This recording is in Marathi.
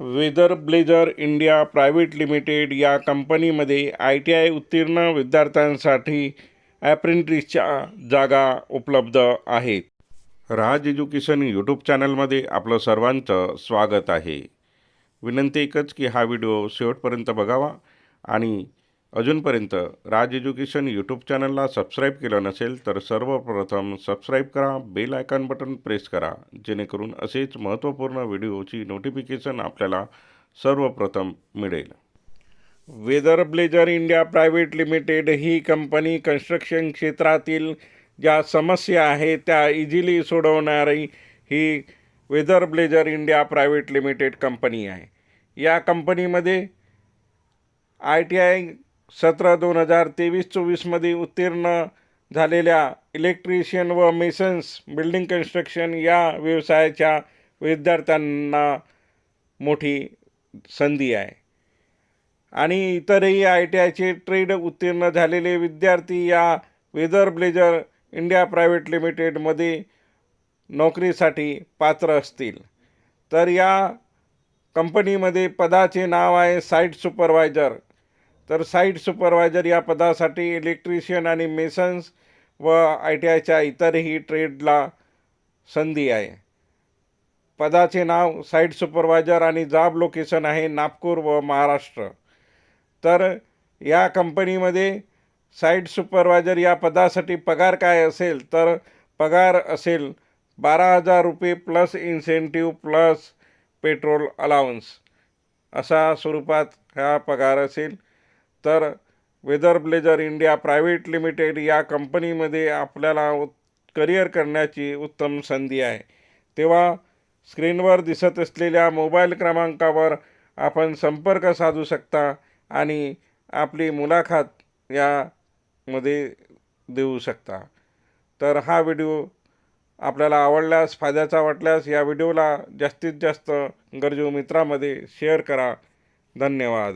Weather blazer India private limited या कंपनीमध्ये आय टी आय उत्तीर्ण विद्यार्थ्यांसाठी ॲप्रेंटिसच्या जागा उपलब्ध आहेत. राज एज्युकेशन यूट्यूब चॅनलमध्ये आपलं सर्वांचं स्वागत आहे. विनंती एकच की हा व्हिडिओ शेवटपर्यंत बघावा आणि अजूनपर्यंत राज एज्युकेशन यूट्यूब चॅनलला सबस्क्राईब केलं नसेल तर सर्वप्रथम सबस्क्राईब करा बेल आयकॉन बटन प्रेस करा जेणेकरून असेच महत्त्वपूर्ण व्हिडिओची नोटिफिकेशन आपल्याला सर्वप्रथम मिळेल. Weather blazer India private limited ही कंपनी कन्स्ट्रक्शन क्षेत्रातील ज्या समस्या आहेत त्या इझिली सोडवणारी ही weather blazer India private limited company आहे. या कंपनीमध्ये आय टी आय सतरा दोन हजार तेवीस चोवीसमध्ये उत्तीर्ण झालेल्या इलेक्ट्रिशियन व मेसन्स बिल्डिंग कन्स्ट्रक्शन या व्यवसायाच्या विद्यार्थ्यांना मोठी संधी आहे. आणि इतरही आय टी आयचे ट्रेड उत्तीर्ण झालेले विद्यार्थी या वेदर ब्लेजर इंडिया प्रायव्हेट लिमिटेडमध्ये नोकरीसाठी पात्र असतील. तर या कंपनीमध्ये पदाचे नाव आहे साईट सुपरवायझर तर साईट सुपरवायझर या पदासाठी इलेक्ट्रिशियन आणि मेसन्स व आय टी आयच्या इतरही ट्रेडला संधी आहे. पदाचे नाव साईट सुपरवायझर आणि जाब लोकेशन आहे नागपूर व महाराष्ट्र. तर या कंपनीमध्ये साईट सुपरवायझर या पदासाठी पगार काय असेल? तर पगार असेल बारा हजार रुपये plus incentive plus petrol allowance. असा स्वरूपात हा पगार असेल. तर weather blazer India private limited या कंपनीमध्ये आपल्याला उत् करिअर करण्याची उत्तम संधी आहे. तेव्हा स्क्रीनवर दिसत असलेल्या मोबाईल क्रमांकावर आपण संपर्क साधू शकता आणि आपली मुलाखत यामध्ये देऊ शकता. तर हा व्हिडिओ आपल्याला आवडल्यास फायद्याचा वाटल्यास या व्हिडिओला जास्तीत जास्त गरजू मित्रामध्ये शेअर करा. धन्यवाद.